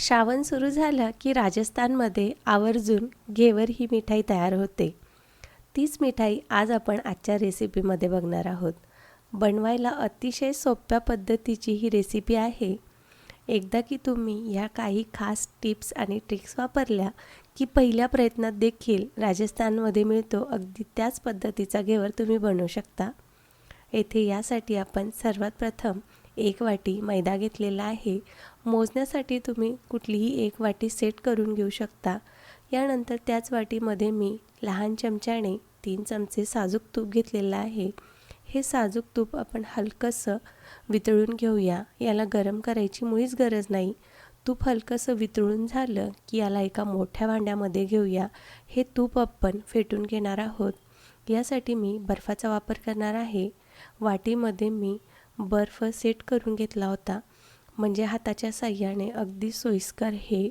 श्रावण सुरू झालं की राजस्थानमध्ये आवर्जून घेवर ही मिठाई तयार होते. तीच मिठाई आज आपण आजच्या रेसिपीमध्ये बघणार आहोत. बनवायला अतिशय सोप्या पद्धतीची ही रेसिपी आहे. एकदा की तुम्ही ह्या काही खास टिप्स आणि ट्रिक्स वापरल्या की पहिल्या प्रयत्नात देखील राजस्थानमध्ये मिळतो अगदी त्याच पद्धतीचा घेवर तुम्ही बनवू शकता. येथे यासाठी आपण सर्वात प्रथम एक वाटी मैदा घेतलेला आहे. मोजण्यासाठी तुम्ही कुठलीही एक वाटी सेट करून घेऊ शकता. यानंतर त्याच वाटीमध्ये मी लहान चमच्याने तीन चमचे साजूक तूप घेतलेलं आहे. हे साजूक तूप आपण हलकंसं वितळून घेऊया. याला गरम करायची मुळीच गरज नाही. तूप हलकंसं वितळून झालं की याला एका मोठ्या भांड्यामध्ये घेऊया. हे तूप आपण फेटून घेणार आहोत. यासाठी मी बर्फाचा वापर करणार आहे. वाटीमध्ये मी बर्फ सेट करून घेतला होता. म्हणजे हाताच्या साह्याने अगदी सोयीस्कर हे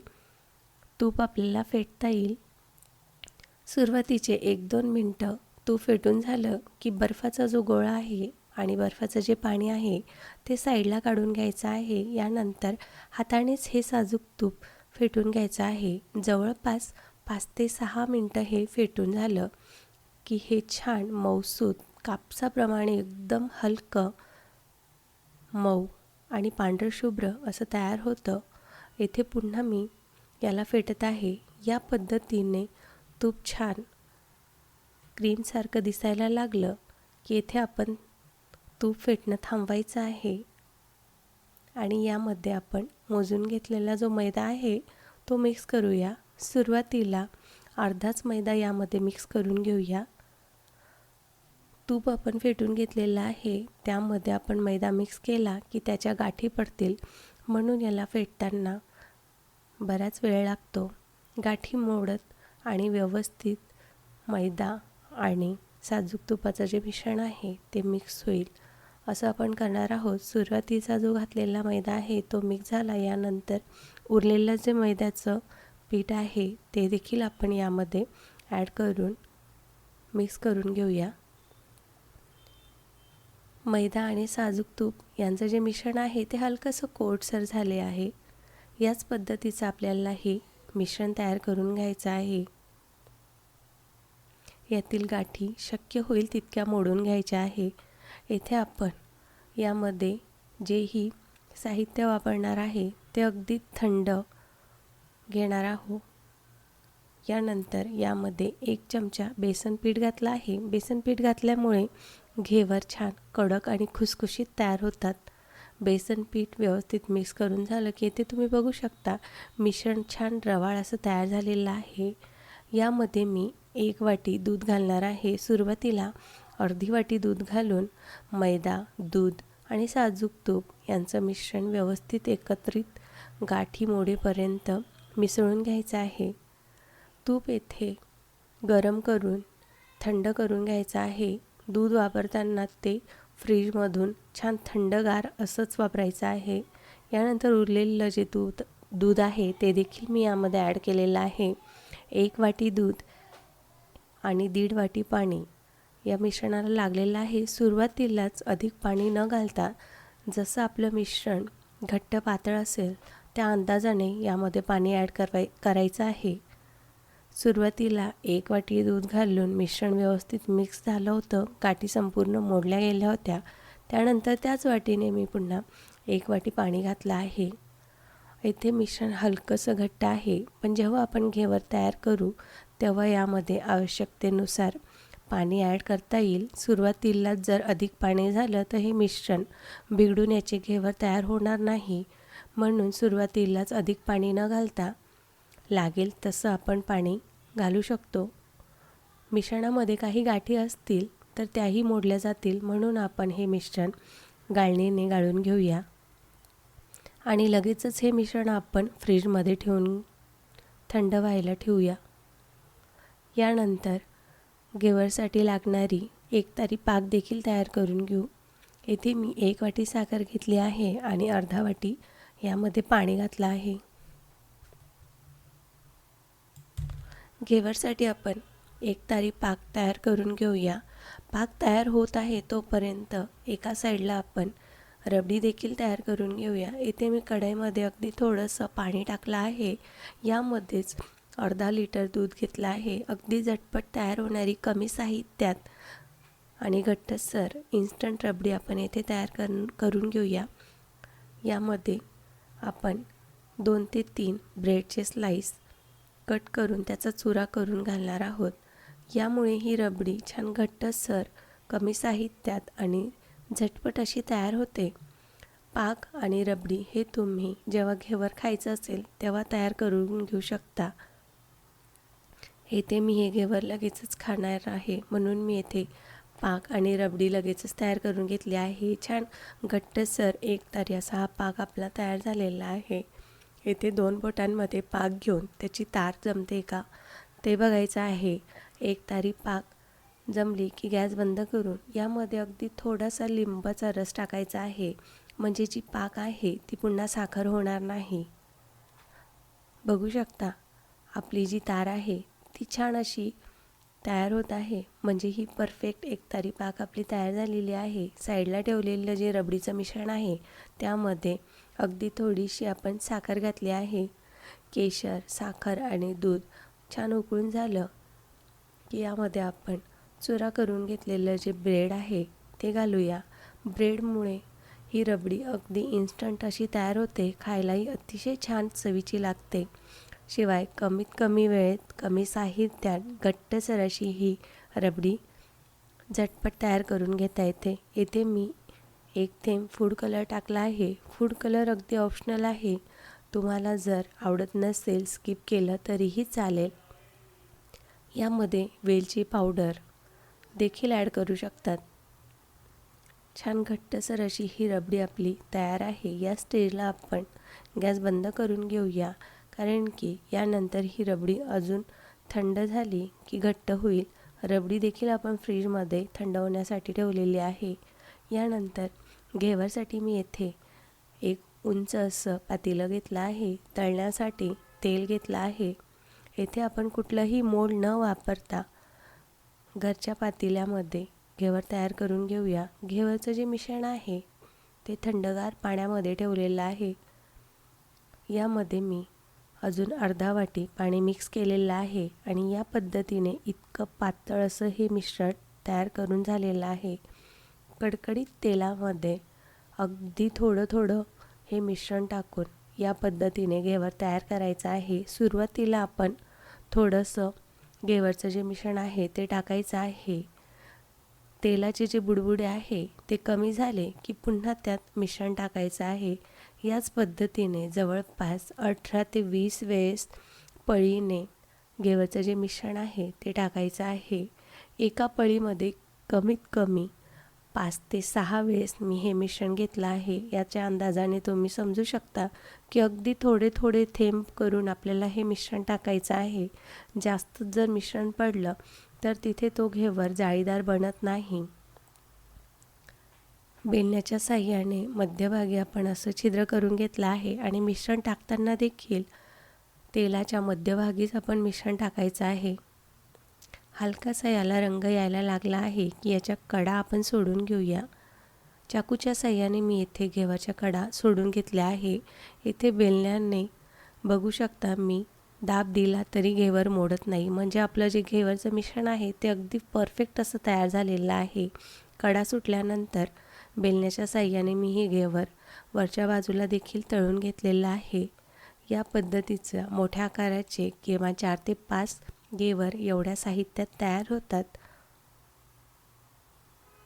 तूप आपल्याला फेटता येईल. सुरुवातीचे एक दोन मिनटं तूप फेटून झालं की बर्फाचा जो गोळा आहे आणि बर्फाचं जे पाणी आहे ते साईडला काढून घ्यायचं आहे. यानंतर हातानेच हे साजूक तूप फेटून घ्यायचं आहे. जवळपास पाच ते सहा मिनटं हे फेटून झालं की हे छान मऊसूत कापसाप्रमाणे एकदम हलकं मऊ आणि पांढरं शुभ्र असं तयार होतं. येथे पुन्हा मी याला फेटत आहे. या पद्धतीने तूप छान क्रीमसारखं दिसायला लागलं की येथे आपण तूप फेटणं थांबवायचं आहे. आणि यामध्ये आपण मोजून घेतलेला जो मैदा आहे तो मिक्स करूया. सुरुवातीला अर्धाच मैदा यामध्ये मिक्स करून घेऊया. तूप आपण फेटून घेतलेलं आहे. त्यामध्ये आपण मैदा मिक्स केला की त्याच्या गाठी पडतील म्हणून याला फेटताना बराच वेळ लागतो. गाठी मोडत आणि व्यवस्थित मैदा आणि साजूक तुपाचं जे मिश्रण आहे ते मिक्स होईल. असं आपण करणार आहोत. सुरुवातीचा जो घातलेला मैदा आहे तो मिक्स झाला. यानंतर उरलेलं जे मैद्याचं पीठ आहे ते देखील आपण यामध्ये ॲड करून मिक्स करून घेऊया. मैदा आणि साजूक तूप यांचं जे मिश्रण आहे ते हलकंसं कोटसर झाले आहे. याच पद्धतीचं आपल्याला हे मिश्रण तयार करून घ्यायचं आहे. यातील गाठी शक्य होईल तितक्या मोडून घ्यायच्या आहे. येथे आपण यामध्ये जेही साहित्य वापरणार आहे ते अगदी थंड घेणार आहोत. यानंतर यामध्ये एक चमचा बेसन पीठ घातला आहे. बेसन पीठ घातल्यामुळे घेवर छान कडक आणि खुसखुशीत तयार होतात. बेसन पीठ व्यवस्थित मिक्स करून झालं की येथे तुम्ही बघू शकता मिश्रण छान रवाळ असं तयार झालेलं आहे. यामध्ये मी एक वाटी दूध घालणार आहे. सुरुवातीला अर्धी वाटी दूध घालून मैदा दूध आणि साजूक तूप यांचं मिश्रण व्यवस्थित एकत्रित गाठी मोडेपर्यंत मिसळून घ्यायचं आहे. तूप येथे गरम करून थंड करून घ्यायचं आहे. दूध वापरताना ते फ्रीजमधून छान थंडगार असंच वापरायचं आहे. यानंतर उरलेलं जे दूध दूध आहे ते देखील मी यामध्ये ॲड केलेलं आहे. एक वाटी दूध आणि दीड वाटी पाणी या मिश्रणाला लागलेलं आहे. सुरुवातीलाच अधिक पाणी न घालता जसं आपलं मिश्रण घट्ट पातळ असेल त्या अंदाजाने यामध्ये पाणी ॲड करवाय करायचं आहे. सुरुवातीला एक वाटी दूध घालून मिश्रण व्यवस्थित मिक्स झालं होतं. काठी संपूर्ण मोडल्या गेल्या होत्या. त्यानंतर त्याच वाटीने मी पुन्हा एक वाटी पाणी घातलं आहे. येथे मिश्रण हलकंसं घट्ट आहे. पण जेव्हा आपण घेवर तयार करू तेव्हा यामध्ये आवश्यकतेनुसार पाणी ॲड करता येईल. सुरुवातीला जर अधिक पाणी झालं तर हे मिश्रण बिघडून याचे घेवर तयार होणार नाही. म्हणून सुरुवातीलाच अधिक पाणी न घालता लागेल तसं आपण पाणी घालू शकतो. मिश्रणामध्ये काही गाठी असतील तर त्याही मोडल्या जातील म्हणून आपण हे मिश्रण गाळणीने गाळून घेऊया. आणि लगेचच हे मिश्रण आपण फ्रीजमध्ये ठेवून थंड व्हायला ठेवूया. यानंतर गेवरसाठी लागणारी एक तारी पाक देखील तयार करून घेऊ. येथे मी एक वाटी साखर घेतली आहे आणि अर्धा वाटी यामध्ये पाणी घातलं आहे. घेवरसाठी आपण एक तारी पाक तयार करून घेऊया. पाक तयार होत आहे तोपर्यंत एका साईडला आपण रबडी देखील तयार करून घेऊया. इथे मी कढईमध्ये अगदी थोडंसं पाणी टाकलं आहे. यामध्येच अर्धा लिटर दूध घेतलं आहे. अगदी झटपट तयार होणारी कमी साहित्यात आणि घट्टसर इन्स्टंट रबडी आपण येथे तयार कर करून घेऊया. यामध्ये आपण दोन ते तीन ब्रेडचे स्लाईस कट करून त्याचा चुरा करून घालणार आहोत. यामुळे ही रबडी छान घट्टसर कमी साहित्यात आणि झटपट अशी तयार होते. पाक आणि रबडी हे तुम्ही जेव्हा घेवर खायचं असेल तेव्हा तयार करून घेऊ शकता. येथे मी हे घेवर लगेचच खाणार आहे म्हणून मी येथे पाक आणि रबडी लगेचच तयार करून घेतली आहे. छान घट्टसर एक तर असा हा पाक आपला तयार झालेला आहे. येथे दोन बोटांमध्ये पाक घेऊन त्याची तार जमते का? ते बघायचं आहे. एक तारी पाक जमली की गॅस बंद करून यामध्ये अगदी थोडासा लिंबाचा रस टाकायचा आहे. म्हणजे जी पाक आहे ती पुन्हा साखर होणार नाही. बघू शकता आपली जी तार आहे ती छान अशी तयार होत आहे. म्हणजे ही परफेक्ट एक तारी पाक आपली तयार झालेली आहे. साईडला ठेवलेलं जे रबडीचं मिश्रण आहे त्यामध्ये अगदी थोडीशी आपण साखर घातली आहे. केशर साखर आणि दूध छान उकळून झालं की यामध्ये आपण चुरा करून घेतलेलं जे ब्रेड आहे ते घालूया. ब्रेडमुळे ही रबडी अगदी इन्स्टंट अशी तयार होते खायलाही अतिशय छान चवीची लागते. शिवाय कमीत कमी वेळेत कमी साहित्यात घट्टसर अशी ही रबडी झटपट तयार करून घेता येते. येथे मी एक थेंब फूड कलर टाकला आहे. फूड कलर अगदी ऑप्शनल आहे. तुम्हाला जर आवडत नसेल स्किप केलं तरीही चालेल. यामध्ये वेलची पावडर देखील ॲड करू शकतात. छान घट्टसर अशी ही रबडी आपली तयार आहे. या स्टेजला आपण गॅस बंद करून घेऊया. कारण की यानंतर ही रबडी अजून थंड झाली की घट्ट होईल. रबडी देखील आपण फ्रीजमध्ये थंड होण्यासाठी ठेवलेली आहे. यानंतर घेवरसाठी मी येथे एक उंच असं पातेलं घेतलं आहे. तळण्यासाठी तेल घेतलं आहे. येथे आपण कुठलंही मोड न वापरता घरच्या पातेल्यामध्ये घेवर तयार करून घेऊया. घेवरचं जे मिश्रण आहे ते थंडगार पाण्यामध्ये ठेवलेलं आहे. यामध्ये मी अजून अर्धा वाटी पाणी मिक्स केलेलं आहे आणि या पद्धतीने इतकं पातळ असं हे मिश्रण तयार करून झालेलं आहे. कडकडीत तेलामध्ये अगदी थोडं थोडं हे मिश्रण टाकून या पद्धतीने घेवर तयार करायचं आहे. सुरुवातीला आपण थोडंसं घेवरचं जे मिश्रण आहे ते टाकायचं आहे. तेलाचे जे बुडबुडे आहे ते कमी झाले की पुन्हा त्यात मिश्रण टाकायचं आहे. याच पद्धतीने जवळपास अठरा ते वीस वेळेस पळीने घेवरचं जे मिश्रण आहे ते टाकायचं आहे. एका पळीमध्ये कमीत कमी पाच ते सहा वेळेस मी हे मिश्रण घेतलं आहे याच्या अंदाजाने तुम्ही समजू शकता की अगदी थोडे थोडे थेंब करून आपल्याला हे मिश्रण टाकायचं आहे. जास्त जर मिश्रण पडलं तर तिथे तो घेवर जाळीदार बनत नाही. बेलण्याच्या साह्याने मध्यभागी आपण असं छिद्र करून घेतलं आहे आणि मिश्रण टाकताना देखील तेलाच्या मध्यभागीच आपण मिश्रण टाकायचं आहे. हलकासा याला रंग यायला लागला आहे की याच्या कडा आपण सोडून घेऊया. चाकूच्या सहाय्याने मी येथे घेवाच्या कडा सोडून घेतल्या आहे. येथे बेलण्याने बघू शकता मी दाब दिला तरी घेवर मोडत नाही. म्हणजे आपलं जे घेवरचं मिश्रण आहे ते अगदी परफेक्ट असं तयार झालेलं आहे. कडा सुटल्यानंतर बेलण्याच्या साह्याने मी हे घेवर वरच्या बाजूला देखील तळून घेतलेलं आहे. या पद्धतीचं मोठ्या आकाराचे किंवा चार ते पाच घेवर एवढ्या साहित्यात तयार होतात.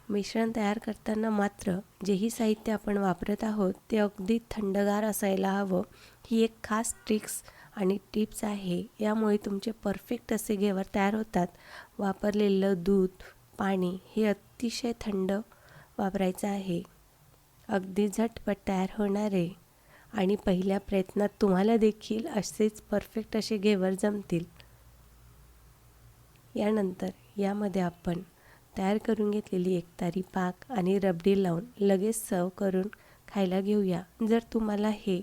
मिश्रण तयार करताना मात्र जेही साहित्य आपण वापरत आहोत ते अगदी थंडगार असायला हवं. ही एक खास ट्रिक्स आणि टिप्स आहे. यामुळे तुमचे परफेक्ट असे घेवर तयार होतात. वापरलेलं दूध पाणी हे अतिशय थंड वापरायचं आहे. अगदी झटपट तयार होणारे आणि पहिल्या प्रयत्नात तुम्हाला देखील असेच परफेक्ट असे घेवर जमतील. यानंतर यामध्ये आपण तयार करून घेतलेली एकतारी पाक आणि रबडी लावून लगेच सर्व करून खायला घेऊया. जर तुम्हाला हे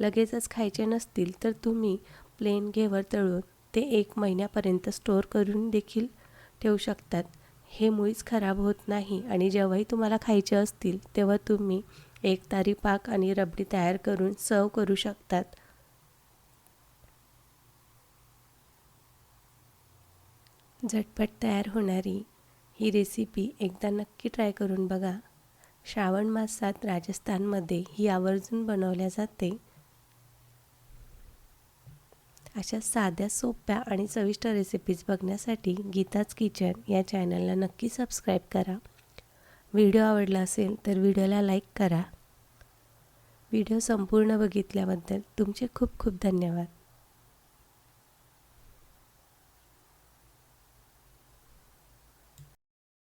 लगेचच खायचे नसतील तर तुम्ही प्लेन घेवर तळून ते एक महिन्यापर्यंत स्टोअर करून देखील ठेवू शकतात. हे मुळीच खराब होत नाही आणि जेव्हाही तुम्हाला खायचे असतील तेव्हा तुम्ही एक तारी पाक आणि रबडी तयार करून सर्व करू शकतात. झटपट तयार होणारी ही रेसिपी एकदा नक्की ट्राय करून बघा. श्रावण मासात राजस्थानमध्ये ही आवर्जून बनवल्या जाते. अशा साध्या सोप्या आणि चविष्ट रेसिपीज बघण्यासाठी गीताज किचन या चॅनलला नक्की सबस्क्राईब करा. व्हिडिओ आवडला असेल तर व्हिडिओला लाईक करा. व्हिडिओ संपूर्ण बघितल्याबद्दल तुमचे खूप खूप धन्यवाद.